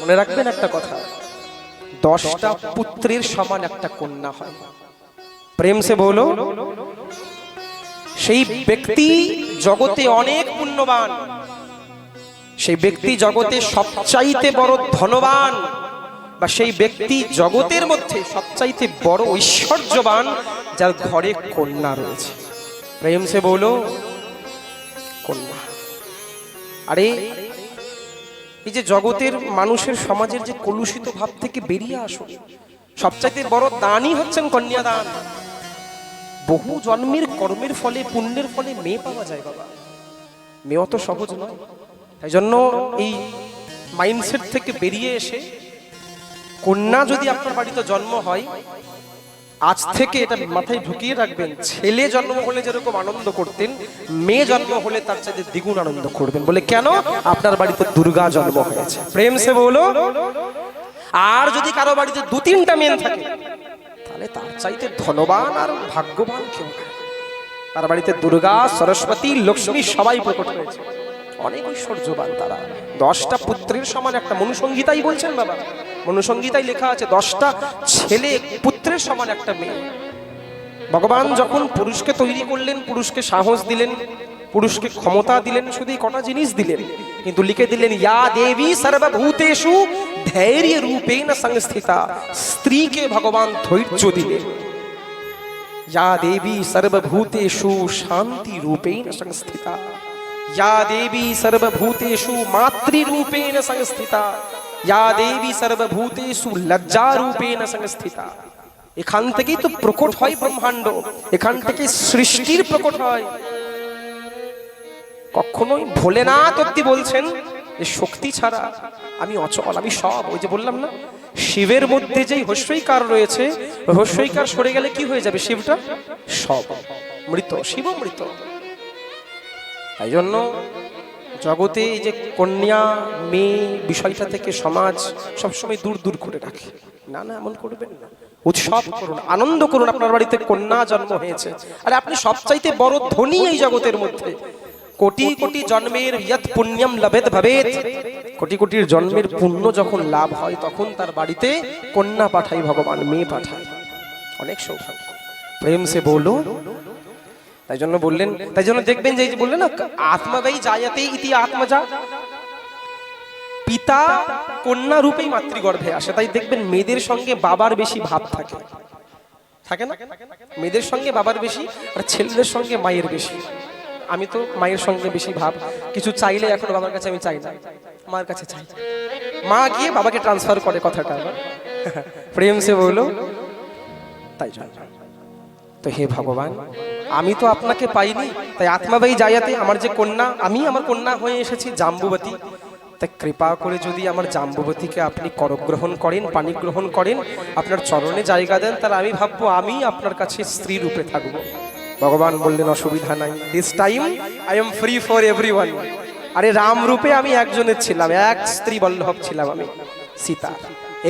মনে রাখবেন একটা কথা। দশটা পুত্রের সমান একটা কন্যা হয়। প্রেম সে বলো, সেই ব্যক্তি জগতে অনেক পুণ্যবান। সেই ব্যক্তি জগতে সবচাইতে বড় ধনবান বা সেই ব্যক্তি জগতের মধ্যে সবচাইতে বড় ঐশ্বর্যবান যার ঘরে কন্যা রয়েছে। প্রেম সে বলো, কন্যা। আরে এই যে জগতের মানুষের সমাজের যে কলুষিত ভাব থেকে বেরিয়ে আসুন সবচাইতে বড় দানই হচ্ছেন কন্যাদান। বহু জন্মের কর্মের ফলে, পুণ্যের ফলে মেয়ে পাওয়া যায় বাবা। মেয়ে অত সহজ নয়। তাই জন্য এই মাইন্ডসেট থেকে বেরিয়ে এসে কন্যা যদি আপনার বাড়িতে জন্ম হয় আজ থেকে এটা মাথায় ঢুকিয়ে রাখবেন। ছেলে জন্ম হলে যেরকম আনন্দ করতেন, মেয়ে জন্ম হলে তার চাইতে দ্বিগুণ আনন্দ করবেন বলে কেন? আপনার বাড়িতে দুর্গা জন্ম হয়েছে। প্রেম সে বলো, আর যদি কারও বাড়িতে দু তিনটা মেয়ে থাকে, তাহলে তার চাইতে ধনবান আর ভাগ্যবান কেউ তার বাড়িতে দুর্গা, সরস্বতী, লক্ষ্মী সবাই প্রকট হয়েছে। অনেক ঐশ্বর্যবান তারা। দশটা পুত্রের সমান একটা মনুসংগীতাই বলছেন বাবা। মনুসংগীতাই লেখা আছে, দশটা ছেলে পুত্রের সমান একটা মেয়ে ভগবান যখন পুরুষকে তৈরি করলেন পুরুষকে সাহস দিলেন পুরুষকে ক্ষমতা দিলেন শুধু এই কটা জিনিস দিলেন কিন্তু লিখে দিলেন ইয়া দেবী সর্বভূতেষু ধৈর্য রূপেণ সংস্থিতা স্ত্রীকে ভগবান ধৈর্য দিলেন या देवी सर्वभूतेषु शांति रूपेण संस्थिता या देवी सर्वभूतेषु मातृरूपेण संस्थिता या देवी सर्वभूतेषु लज्जा रूपेण संस्थिता এখান থেকেই তো প্রকট হয় ব্রহ্মাণ্ড, এখান থেকে সৃষ্টির প্রকট হয়। কখনোই ভোলেনাথ অব্দি বলছেন যে শক্তি ছাড়া আমি অচল, আমি সব। ওই যে বললাম না, শিবের মধ্যে যেই হস্যইকার রয়েছে হস্যইকার সরে গেলে কি হয়ে যাবে শিবটা? সব। মৃত শিব মৃত। তাই জন্য জগতে এই যে কন্যা, মেয়ে বিষয়টা থেকে সমাজ সবসময় দূর দূর করে রাখে। না না, এমন করবেন না। উৎসব করুন, আনন্দ করুন, আপনার বাড়িতে কন্যা জন্ম হয়েছে। আরে আপনি সবচাইতে বড় ধনী এই জগতের মধ্যে। কোটি কোটি জন্মের ইয়ৎ পুণ্যম লভেত ভবেত কোটি কোটির জন্মের পুণ্য যখন লাভ হয়, তখন তার বাড়িতে কন্যা পাঠাই, ভগবান মেয়ে পাঠায়। অনেক সৌভাগ্য। প্রেম সে বলো। তাই জন্য বললেন, তাই জন্য দেখবেন যে বললেন না আত্মাবাই জায়াতে ইতি আত্মজা। পিতা কন্যা রূপেই মাতৃগর্ভে আসে, তাই দেখবেন মেয়েদের সঙ্গে বাবার বেশি ভাব থাকে। থাকে না? মেয়েদের সঙ্গে বাবার বেশি আর ছেলেদের সঙ্গে মায়ের বেশি। আমি তো মায়ের সঙ্গে বেশি ভাব, কিছু চাইলে এখন বাবার কাছে আমি চাই না। মার কাছে চাই। মা গিয়ে বাবাকে ট্রান্সফার করে কথাটা। প্রেম সে বলো তাই তো হে ভগবান, আমি তো আপনাকে পাইনি, তাই আত্মাবাই জায়াতে আমার যে কন্যা, আমি আমার কন্যা হয়ে এসেছি জাম্বুবতী। তাই কৃপা করে যদি আমার জাম্বুবতীকে আপনি করগ্রহণ করেন পানি গ্রহণ করেন, আপনার চরণে জায়গা দেন, তাহলে আমি ভাববো আমি আপনার কাছে স্ত্রী রূপে থাকব। ভগবান বললেন, অসুবিধা নাই। This time I am free for every আরে, রাম রূপে আমি একজনের ছিলাম, এক স্ত্রী বল্লভ ছিলাম আমি, সীতা।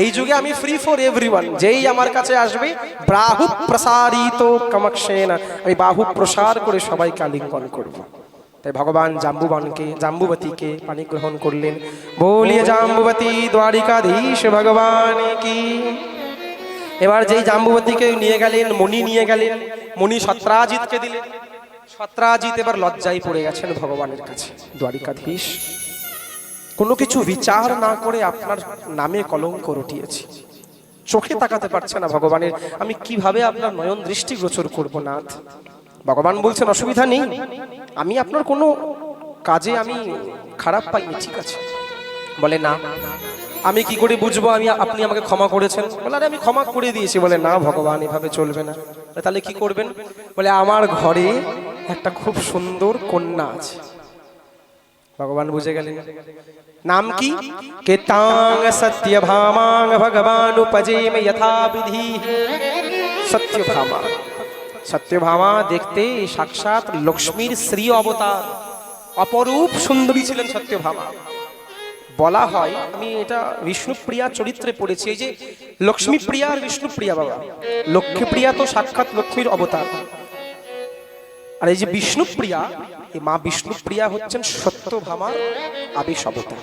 এই যুগে আমি ফ্রি ফর এভরিওয়ান যেই আমার কাছে আসবে বাহু প্রসারিত কমক্ষেন আমি বাহু প্রসার করে সবাইকে আলিঙ্গন করব। তাই ভগবান জাম্বুবানকে, জাম্বুবতীকে পানি গ্রহণ করলেন। বলিয়ে জাম্বুবতী দ্বারিকাধীশ, ভগবান কি? এবার যেই জাম্বুবতীকে নিয়ে গেলেন মণি নিয়ে গেলেন মণি সত্রাজিৎকে দিলেন। সত্রাজিৎ এবার লজ্জায় পড়ে গেছেন ভগবানের কাছে, দ্বারিকাধীশ, কোনো কিছু বিচার না করে আপনার নামে কলঙ্ক রটিয়েছি। চোখে তাকাতে পারছে না ভগবানের, আমি কীভাবে আপনার নয়ন দৃষ্টি গোচর করব, নাথ? ভগবান বলছেন, অসুবিধা নেই। আমি আপনার কোনো কাজে আমি খারাপ পাইনি, ঠিক আছে। বলে, না। আমি কি করে বুঝব? আমি, আপনি আমাকে ক্ষমা করেছেন। বলে, আরে, আমি ক্ষমা করে দিয়েছি। বলে, না ভগবান, এভাবে চলবে না। তাহলে কি করবেন? বলে, আমার ঘরে একটা খুব সুন্দর কন্যা আছে। ভগবান বুঝে গেলেন। নাম কি? কেতাং সত্যভামাং ভগবান উপজেম যথা বিধি সত্যভামা। সত্যভামা দেখতে সাক্ষাৎ লক্ষ্মীর শ্রী অবতার। অপরূপ সুন্দরী ছিলেন সত্যভামা। বলা হয়, আমি এটা বিষ্ণুপ্রিয়া চরিত্রে পড়েছি, এই যে লক্ষ্মীপ্রিয়া আর বিষ্ণুপ্রিয়া বাবা। লক্ষ্মীপ্রিয়া তো সাক্ষাৎ লক্ষ্মীর অবতার। আর এই যে বিষ্ণুপ্রিয়া, এই মা বিষ্ণুপ্রিয়া হচ্ছেন সত্যভামার আবেশ অবতার।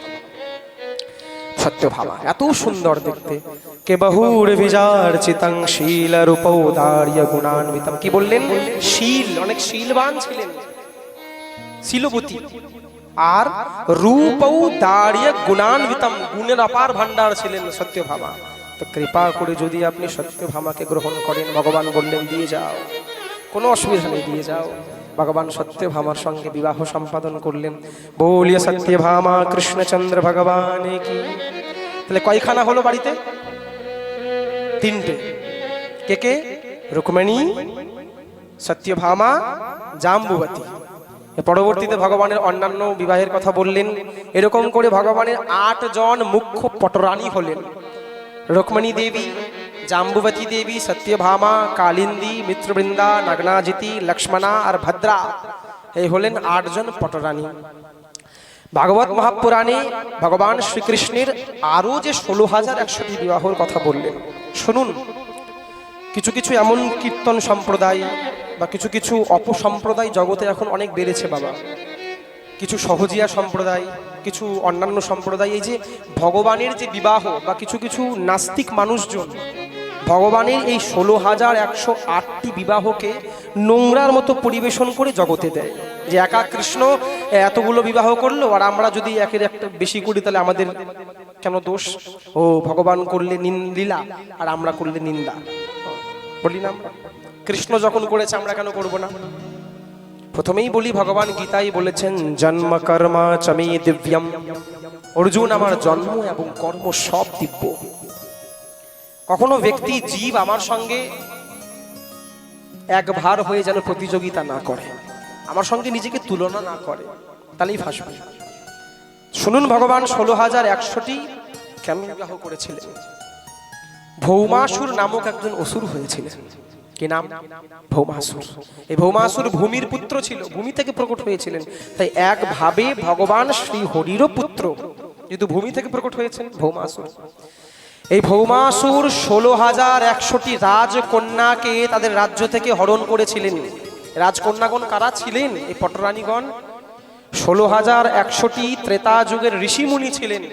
সত্যভামা এত সুন্দর দেখতে। কে বহুর বিজার চিতাং শীল রূপৌদার্য গুণান্বিতম। কি বললেন? শীল অনেক শীলবান ছিলেন। শিলবতী। আর রূপৌ দাঁড়িয়ে গুণান্বিতম গুণের অপার ভান্ডার ছিলেন সত্য সত্যভামা। তো কৃপা করে যদি আপনি সত্যভামাকে গ্রহণ করেন ভগবান বললেন দিয়ে যাও। কোনো অসুবিধা নেই দিয়ে যাও। ভগবান সত্যভামার সঙ্গে বিবাহ সম্পাদন করলেন। বলিয়ে সত্যভামা কৃষ্ণচন্দ্র ভগবান তাহলে কয়খানা হলো বাড়িতে? তিনটে। কে কে? রুক্মিণী সত্যভামা জাম্বুবতী। পরবর্তীতে ভগবানের অন্যান্য বিবাহের কথা বললেন। এরকম করে ভগবানের আট জন মুখ্য পটরানী হলেন। রুক্মিণী দেবী জাম্বুবতী দেবী সত্যভামা কালিন্দী মিত্রবৃন্দা নগ্নাজিতি লক্ষ্মণা আর ভদ্রা এই হলেন আটজন পটরানী ভাগবত মহাপুরাণে ভগবান শ্রীকৃষ্ণের আরও যে ষোলো হাজার একশোটি বিবাহর কথা বললেন শুনুন কিছু কিছু এমন কীর্তন সম্প্রদায় বা কিছু কিছু অপসম্প্রদায় জগতে এখন অনেক বেড়েছে বাবা কিছু সহজিয়া সম্প্রদায় কিছু অন্যান্য সম্প্রদায় এই যে ভগবানের যে বিবাহ বা কিছু কিছু নাস্তিক মানুষজন ভগবানের এই ষোলো হাজার একশো আটটি বিবাহকে নোংরার মতো পরিবেশন করে জগতে দেয়। যে একা কৃষ্ণ, এতগুলো বিবাহ করল, আর আমরা যদি একের একটা বেশি করি, তাহলে আমাদের কেন দোষ? ও, ভগবান করলে লীলা, আর আমরা করলে নিন্দা। বলি না কৃষ্ণ যখন করেছে, আমরা কেন করব না? প্রথমেই বলি, ভগবান গীতাই বলেছেন, জন্ম কর্ম চমে দিব্যম। অর্জুন আমার জন্ম এবং কর্ম সব দিব্য। কখনো ব্যক্তি জীব আমার সঙ্গে এক ভার হয়ে যেন প্রতিযোগিতা না করে, আমার সঙ্গে নিজেকে তুলনা না করে, তাহলেই ফাঁসবে শুনুন ভগবান ষোলো হাজার একশোটি কেন বিবাহ করেছিলেন। ভৌমাসুর নামক একজন অসুর হয়েছিলেন। কি নাম? ভৌমাসুর। এই ভৌমাসুর ভূমির পুত্র ছিল, ভূমি থেকে প্রকট হয়েছিলেন। তাই একভাবে ভগবান শ্রী হরিরও পুত্র, যেহেতু ভূমি থেকে প্রকট হয়েছেন, ভৌমাসুর। এই ভৌমাসুর ষোলো হাজার একশোটি রাজকন্যাকে তাদের রাজ্য থেকে হরণ করেছিলেন। রাজকন্যাগণ কারা ছিলেন এই পটরানীগণ? ষোলো হাজার একশোটি ত্রেতা যুগের ঋষিমুনি ছিলেন,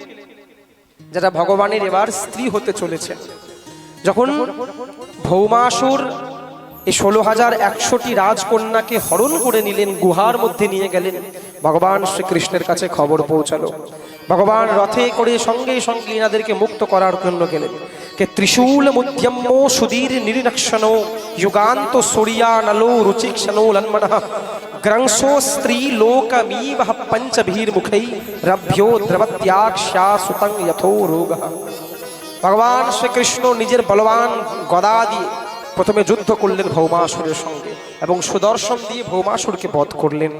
যারা ভগবানের এবার স্ত্রী হতে চলেছে যখন ভৌমাসুর এই ষোলো হাজার একশোটি রাজকন্যাকে হরণ করে নিলেন, গুহার মধ্যে নিয়ে গেলেন। ভগবান শ্রীকৃষ্ণের কাছে খবর পৌঁছালো। ভগবান রথে করে সঙ্গে সঙ্গে এনাদেরকে মুক্ত করার জন্য গেলেন। কে ত্রিশূল মুদ্যম্য সুধীর নিরিনক্ষণ যুগান্ত সূর্যা নলো রুচিক্ষণো লন্মন। গ্রংসো স্ত্রী লোকমীব পঞ্চভীর মুখৈ রভ্যো দ্রবত্যাক্ষা সুতং যথো রোগ। ভগবান শ্রীকৃষ্ণ নিজের বলবান গদা দিয়ে প্রথমে যুদ্ধ করলেন ভৌমাসুরের সঙ্গে এবং সুদর্শন দিয়ে ভৌমাসুরকে বধ করলেন।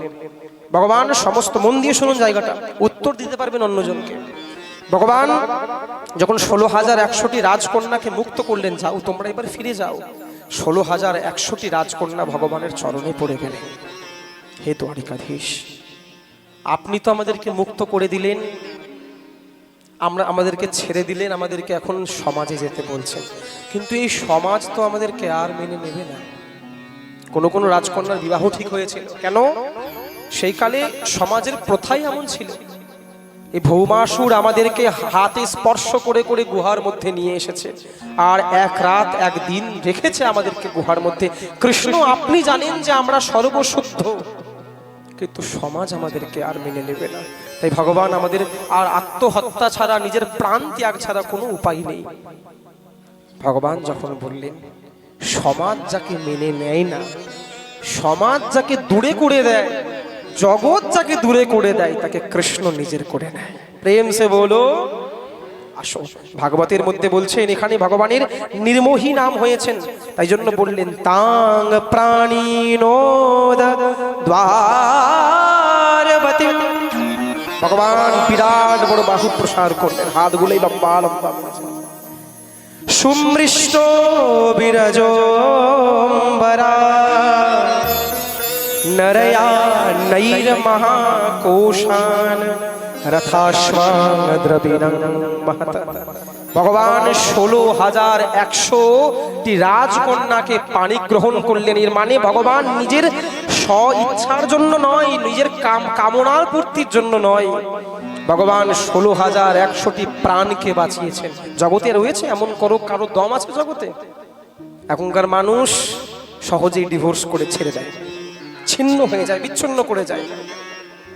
ভগবান, সমস্ত মন দিয়ে শুনুন জায়গাটা। উত্তর দিতে পারবেন অন্যজনকে। ভগবান, যখন ষোলো হাজার একশোটি রাজকন্যাকে মুক্ত করলেন, যাও, তোমরা এবার ফিরে যাও। ষোলো হাজার একশোটি রাজকন্যা ভগবানের চরণে পড়ে গেলেন। হে দ্বারিকাধীশ, আপনি তো আমাদেরকে মুক্ত করে দিলেন। আমরা আমাদেরকে ছেড়ে দিলেন, আমাদেরকে এখন সমাজে যেতে বলছেন। কিন্তু এই সমাজ তো আমাদেরকে আর মেনে নেবে না। কোনো কোনো রাজকন্যার বিবাহ ঠিক হয়েছিল। কেন? সেই কালে সমাজের প্রথাই এমন ছিল। এই ভৌমাসুর আমাদেরকে হাতে স্পর্শ করে করে গুহার মধ্যে নিয়ে এসেছে। আর এক রাত, এক দিন রেখেছে আমাদেরকে গুহার মধ্যে। কৃষ্ণ, আপনি জানেন যে আমরা সর্বশুদ্ধ। কিন্তু সমাজ আমাদেরকে আর মেনে নেবে না। তাই ভগবান আমাদের আর আত্মহত্যা ছাড়া, নিজের প্রাণ ত্যাগ ছাড়া কোনো উপায় নেই। ভগবান যখন বললেন, সমাজ যাকে মেনে নেয় না, সমাজ যাকে দূরে করে দেয়, জগৎ যাকে দূরে করে দেয়, তাকে কৃষ্ণ নিজের করে নেয়। প্রেম সে বলো আসো। ভাগবতের মধ্যে বলছেন, এখানে ভগবানের নির্মোহী নাম হয়েছেন। তাই জন্য বললেন, তাং প্রাণীনোদ দ্বারবতী ভগবান বিরাট বড় বাহু প্রসার করলেন, হাতগুলোই লম্বা লম্বা সুমৃষ্ট বিরজোম্বরা, নরয়া নৈর মহত ভগবান ষোলো হাজার একশো টি রাজকন্যাকে পানি গ্রহণ করলেন। এর মানে ভগবান নিজের স্ব ইচ্ছার জন্য নয়, নিজের কাম কামনার পূর্তির জন্য নয়। ভগবান ষোলো হাজার একশোটি প্রাণকে বাঁচিয়েছেন। জগতে রয়েছে এমন করো কারও দম আছে জগতে? এখনকার মানুষ সহজেই ডিভোর্স করে ছেড়ে যায় ছিন্ন হয়ে যায়, বিচ্ছিন্ন করে যায়।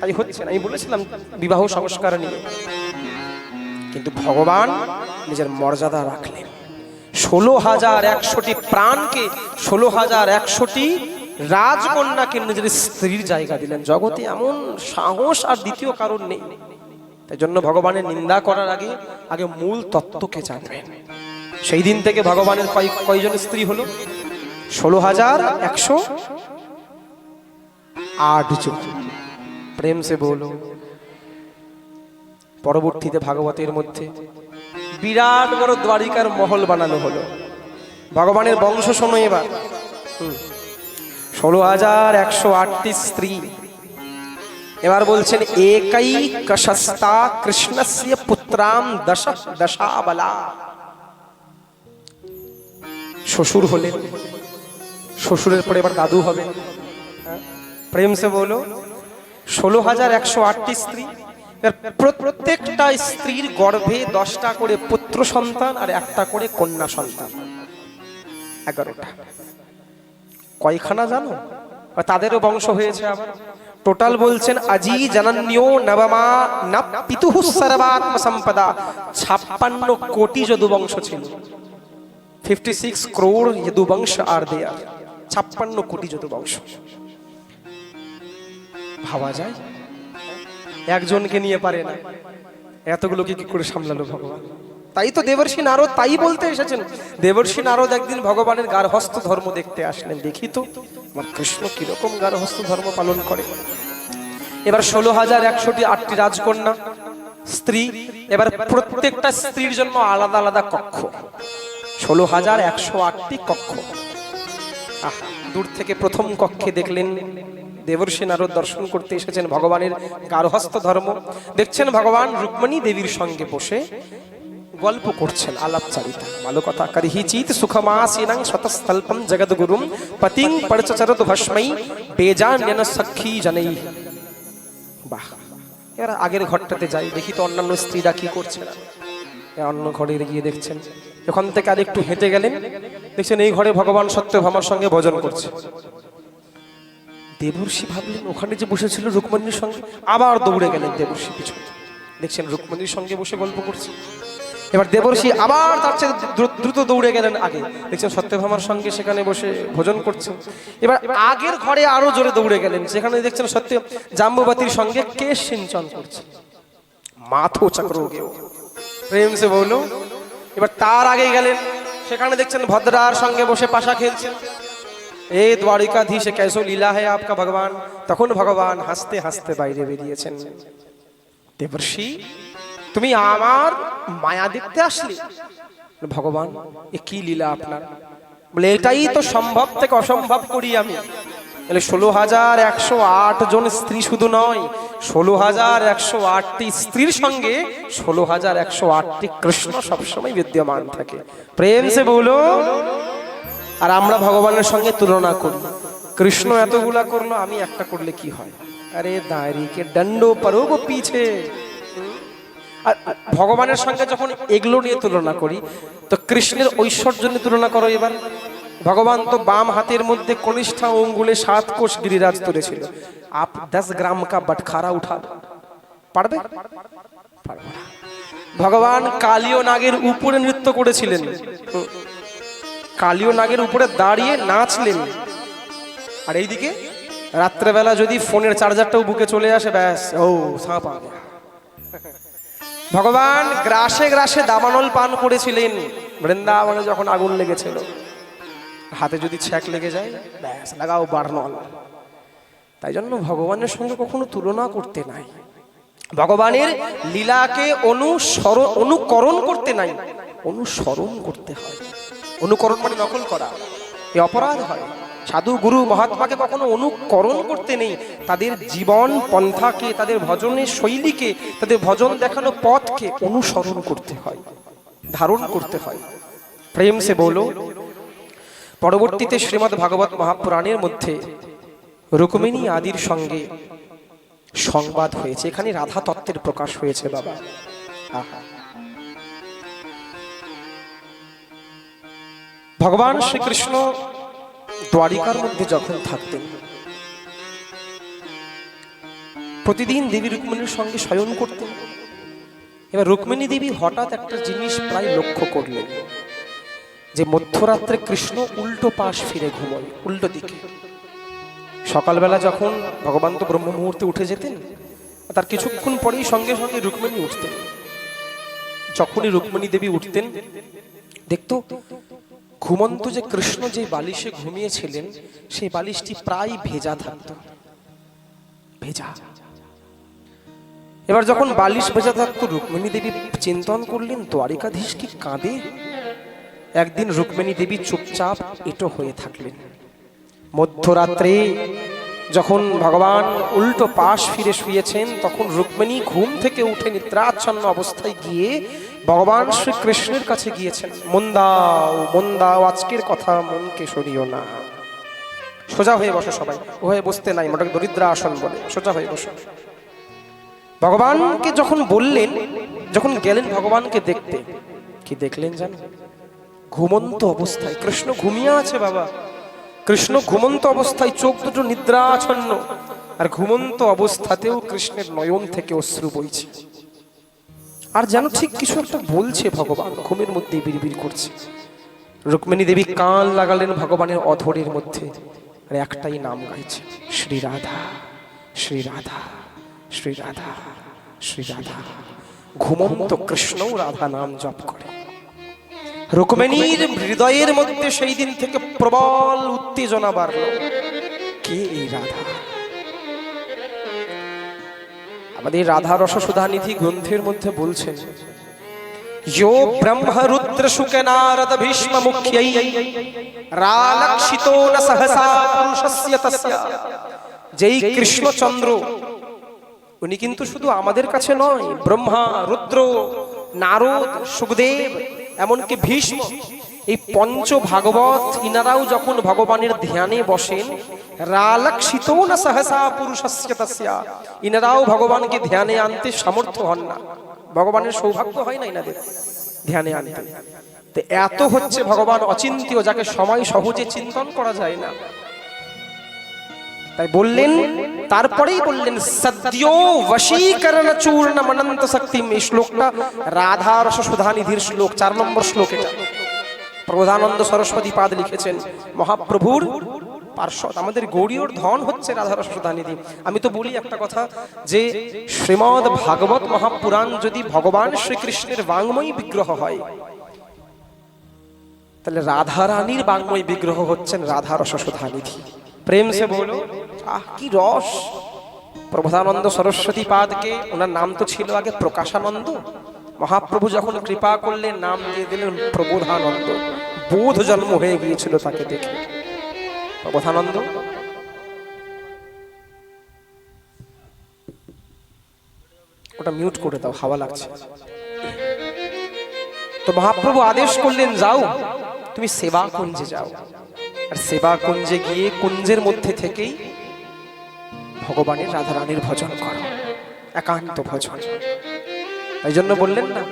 তাই হচ্ছে না আমি বলেছিলাম বিবাহ সংস্কার নিয়ে। কিন্তু ভগবান নিজের মর্যাদা রাখলেন। ষোলো হাজার একশোটি প্রাণকে, ষোলো হাজার একশোটি রাজকন্যাকে নিজের স্ত্রীর জায়গা দিলেন। জগতে এমন সাহস আর দ্বিতীয় কারণ নেই। তাই জন্য ভগবানের নিন্দা করার আগে আগে মূল তত্ত্বকে জানবেন। সেই দিন থেকে ভগবানের কয়, কয়জন স্ত্রী হলো? ষোলো হাজার একশো আট জন। প্রেম সে বলো। পরবর্তীতে ভাগবতের মধ্যে বিরাট বড় দ্বারিকার মহল বানানো হলো। ভগবানের বংশ শোনো এবার। ষোলো হাজার একশো আটটি স্ত্রী। এবার বলছেন, একাই কশস্তা কৃষ্ণস্য পুত্রাম দশ দশাবলা। শ্বশুর হলেন। শ্বশুরের পরে এবার দাদু হবে। হ্যাঁ? প্রেম সে বলো ষোলো হাজার একশো আটটি স্ত্রী। প্রত্যেকটা স্ত্রীর গর্ভে দশটা করে পুত্র সন্তান আর একটা করে কন্যা সন্তান। এগারোটা। কয়খানা জানো? তাদেরও বংশ হয়েছে আবার। টোটাল বলছেন আজি জনন্যো নবমা না পিতুহু সর্বাত্ম সম্পদা। ছাপ্পান্ন কোটি যদুবংশ ছিল। ফিফটি সিক্স ক্রোড় যদুবংশ আর দেয়ার ছাপ্পান্ন কোটি যদুবংশ ভাবা যায়? একজনকে নিয়ে পারে না। এতগুলোকে কি করে সামলালো ভগবান? তাই তো দেবর্ষী নারদ তাই বলতে এসেছেন। দেবর্ষী নারদ একদিন ভগবানের গার্হস্থ ধর্ম দেখতে আসলেন। দেখি তো আমার কৃষ্ণ কীরকম গার্হস্থ ধর্ম পালন করে। এবার ষোলো হাজার একশোটি আটটি রাজকন্যা স্ত্রী এবার প্রত্যেকটা স্ত্রীর জন্য আলাদা আলাদা কক্ষ। ষোলো হাজার একশো আটটি কক্ষ। আহ, দূর থেকে প্রথম কক্ষে দেখলেন দেবর্ষী নারদ দর্শন করতে এসেছেন ভগবানের গার্হস্থ ধর্ম। দেখছেন ভগবান রুক্মণী দেবীর সঙ্গে বসে গল্প করছেন আলাপচারিতা ভালো মালকতা করিহি চিত সুখমাসীনাং শতস্থল্পম জগদ্গুরুম পতিং পরচরত ভস্মৈ বেজান্যন সখী জনৈ। বাহ, এবার আগের ঘরটাতে যাই, দেখি তো অন্যান্য স্ত্রীরা কি করছে অন্য ঘরে গিয়ে দেখছেন ওখান থেকে আর একটু হেঁটে গেলেন। দেখছেন এই ঘরে ভগবান সত্যভামার সঙ্গে ভজন করছে। দেবর্ষি ভাবলেন, ওখানে যে বসেছিল রুকমণির সঙ্গে, আবার দৌড়ে গেলেন দেবর্ষি পিছনে। দেখছেন, রুকমণির সঙ্গে বসে গল্প করছে। এবার দেবর্ষি আবার তার চেয়ে দ্রুত দৌড়ে গেলেন আগে। দেখছেন, সত্যভামার সঙ্গে সেখানে বসে ভোজন করছেন। এবার আগের ঘরে আরও জোরে দৌড়ে গেলেন। সেখানে দেখছেন, সত্য, জাম্বুবাতির সঙ্গে কেশ সিঞ্চন করছে? মাথো চক্র প্রেম সে বলল, এবার তার আগে গেলেন। সেখানে দেখছেন, ভদ্রার সঙ্গে বসে পাশা খেলছেন। এ দ্বারিকাধীশ কেসো লীলা হে আপকা ভগবান। তখন ভগবান হাসতে হাসতে বাইরে বেরিয়েছেন। দেবর্ষি, তুমি আমার মায়া দেখতে আসলে? ভগবান, এ কি লীলা আপনার? বলে, এটাই তো সম্ভব থেকে অসম্ভব করি আমি। বলে, ষোলো হাজার একশো আট জন স্ত্রী শুধু নয়, ষোলো হাজার একশো আটটি স্ত্রীর সঙ্গে ষোলো হাজার একশো আটটি কৃষ্ণ সবসময় বিদ্যমান থাকে। প্রেম সে বলো আর আমরা ভগবানের সঙ্গে তুলনা করি কৃষ্ণ এতগুলা করল, আমি একটা করলে কি হয়? আরে দাঁড়িকে দণ্ড পরোগ পিছে। আর ভগবানের সঙ্গে যখন এগুলো নিয়ে তুলনা করি, তো কৃষ্ণের ঐশ্বর্য নিয়ে তুলনা করো এবার। ভগবান তো বাম হাতের মধ্যে কনিষ্ঠা অঙ্গুলে সাত কোষ গিরিরাজ তুলেছিল। আপ দশ গ্রাম কা বটখারা উঠা পারবে? পারবে ভগবান কালীয় নাগের উপরে নৃত্য করেছিলেন। কালীয় নাগের উপরে দাঁড়িয়ে নাচলেন। আর এইদিকে রাত্রেবেলা যদি ফোনের চার্জারটাও বুকে চলে আসে, ব্যাস, ও, সাপ ভগবান গ্রাসে গ্রাসে দাবানল পান করেছিলেন। বৃন্দাবনে যখন আগুন লেগেছিল, হাতে যদি ছ্যাক লেগে যায়, ব্যাস, লাগাও বারনল। তাই জন্য ভগবানের সঙ্গে কখনো তুলনা করতে নাই। ভগবানের লীলাকে অনুসর, অনুকরণ করতে নাই, অনুসরণ করতে হয়। অনুকরণ মানে নকল করা। এ অপরাধ হয়। সাধু, গুরু, মহাত্মাকে কখনো অনুকরণ করতে নেই। তাদের জীবন পন্থাকে, তাদের ভজনের শৈলীকে, তাদের ভজন দেখানো পথকে অনুসরণ করতে হয়, ধারণ করতে হয়। প্রেম সে বলো। পরবর্তীতে শ্রীমদ্ ভাগবত মহাপুরাণের মধ্যে রুক্মিণী আদির সঙ্গে সংবাদ হয়েছে। এখানে রাধা তত্ত্বের প্রকাশ হয়েছে, বাবা। আহা। ভগবান শ্রীকৃষ্ণ দ্বারিকার মধ্যে যখন থাকতেন, প্রতিদিন দেবী রুক্মিণীর সঙ্গে শয়ন করতেন। এবার রুক্মিণী দেবী হঠাৎ একটা জিনিস প্রায় লক্ষ্য করলেন, যে মধ্যরাত্রে কৃষ্ণ উল্টো পাশ ফিরে ঘুমোয়, উল্টো দিকে। সকালবেলা যখন ভগবান তো ব্রহ্ম মুহূর্তে উঠে যেতেন, তার কিছুক্ষণ পরেই সঙ্গে সঙ্গে রুক্মিণী উঠতেন। যখনই রুক্মিণী দেবী উঠতেন, দেখতো ঘুমন্ত যে কৃষ্ণ যে বালিশে ঘুমিয়েছিলেন, সেই বালিশটি প্রায় ভেজা থাকত। ভেজা। এবার যখন বালিশ ভেজা থাকতো, রুক্মিণী দেবী চিন্তন করলেন, দ্বারিকাধীশ কি কাঁদে? একদিন রুক্মিণী দেবী চুপচাপ এটো হয়ে থাকলেন। মধ্যরাত্রে যখন ভগবান উল্টো পাশ ফিরে শুয়েছেন, তখন রুক্মিণী ঘুম থেকে উঠে নিদ্রাচ্ছন্ন অবস্থায় গিয়ে ভগবান শ্রীকৃষ্ণের কাছে গিয়েছেন। মন দাও মন দাও আজকের কথা মনকে সরিও না। সোজা হয়ে বসো সবাই। ও হয়ে বসতে নাই, মোটাকে দরিদ্রা আসন বলে। সোজা হয়ে বসো। ভগবানকে যখন বললেন, যখন গেলেন ভগবানকে দেখতে, কি দেখলেন জানো? ঘুমন্ত অবস্থায়। কৃষ্ণ ঘুমিয়ে আছে বাবা। কৃষ্ণ ঘুমন্ত অবস্থায়, চোখ দুটো নিদ্রাচ্ছন্ন। আর ঘুমন্ত অবস্থাতেও কৃষ্ণের নয়ন থেকে অশ্রু বইছে। আর যেন ঠিক কিছু একটা বলছে ভগবান, ঘুমের মধ্যে বিড়বিড় করছে। রুক্মিণী দেবী কান লাগালেন ভগবানের অধরের মধ্যে, আর একটাই নাম গাইছে, শ্রী রাধা শ্রী রাধা শ্রী রাধা শ্রী রাধা। ঘুমন্ত কৃষ্ণও রাধা নাম জপ করে। রুক্মিণীর হৃদয়ের মধ্যে সেই দিন থেকে প্রবল উত্তেজনা বাড়ল। কে এই রাধা? আমাদের রাধা রস সুধানিধি গ্রন্থের মধ্যে বলছেন यो ब्रह्म रुद्र शुक नारद भीष्म मुख्यै रालक्षितो न सहसा पुरुषस्य तस्य যেই কৃষ্ণচন্দ্র উনি কিন্তু শুধু আমাদের কাছে নয় ব্রহ্মা রুদ্র নারদ সুখদেব এমনকি ভীষ্ম এই পঞ্চ ভাগবত ইনারাও যখন ভগবানের ধ্যানে বসেন, রালক্ষিত না সহসা তস্যা। ইনারাও ভগবানকে ধ্যানে আনতে সামর্থ্য হন না। ভগবানের সৌভাগ্য হয় না ইনাদের ধ্যানে আনতে। তো এত হচ্ছে ভগবান অচিন্তীয়, যাকে সময় সহজে চিন্তন করা যায় না। তাই বললেন, তারপরেই বললেন, সদ্য বশীকরণ চূর্ণ মনন্ত শক্তি এই শ্লোকটা রাধা রস সুধানিধির শ্লোক, চার নম্বর শ্লোক এটা। প্রধানন্দ সরস্বতী পাদ লিখেছেন, মহাপ্রভুর পার্শ্বদ, আমাদের গৌরীয়র ধন হচ্ছে রাধা রস সুধানিধি আমি তো বলি একটা কথা যে, শ্রীমদ ভাগবত মহাপুরাণ যদি ভগবান শ্রীকৃষ্ণের বাংময়ী বিগ্রহ হয়, তাহলে রাধা রানীর বাংময় বিগ্রহ হচ্ছেন রাধা রস সুধানিধি প্রেম সে বলো, আহ, কি রস! প্রবোধানন্দ সরস্বতী পাদকে, ওনার নাম তো ছিল আগে প্রকাশানন্দ মহাপ্রভু যখন কৃপা করলেন, নাম দিয়ে দিলেন, প্রবোধানন্দ। বোধ জন্ম হয়ে গিয়েছিল তাকে দেখে। প্রবোধানন্দ? ওটা মিউট করে দাও, হাওয়া লাগছে। তো মহাপ্রভু আদেশ করলেন, যাও, তুমি সেবা কুঞ্জে যাও। আর সেবা কুঞ্জে গিয়ে কুঞ্জের মধ্যে থেকেই ভগবানের রাধারানীর ভজন করো, একান্ত ভজন। তাই জন্য বললেন না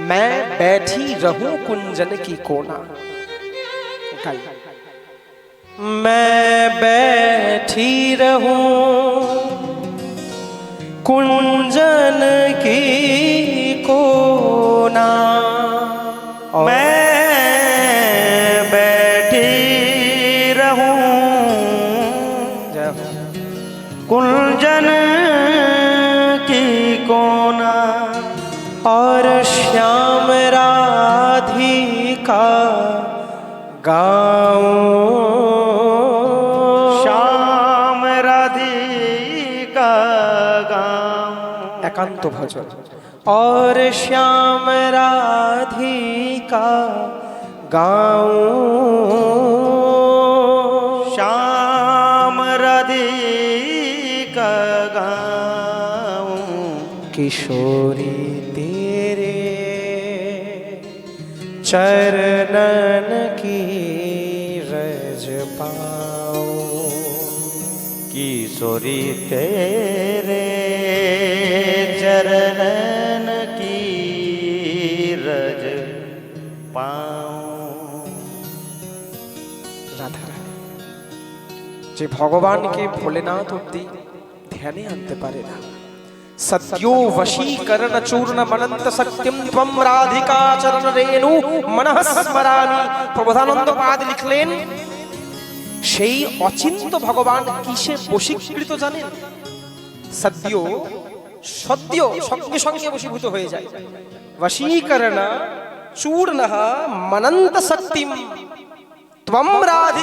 मैं बैठी रहूं कुंजन की कोना गाई मैं बैठी रहूं कुंजन की कोना गाँव श्याम राधिका गाँव एकांत भजन और श्याम राधिका गाँव श्याम राधिका गाँव किशोरी चरणन की रज पाऊं किशोरी तेरे चरणन की रज पाऊं রাধা রানী যে ভগবানকে ভোলেনাথ অব্দি ধ্যানে আনতে পারে না सत्यो वशीकरण चूर्ण मनंत सत्यम त्वम राधिका चरण रेणु मनः स्मरामि প্রবোধানন্দ পাদ লিখলেন সেই অচিন্ত ভগবান কিসে বশীকৃত জানেন সদ্য সদ্য সঙ্গে সঙ্গে বশীভূত হয়ে যায় वशीकरण চূর্ণ মনন্ত শক্তিম त्वम রাধিকা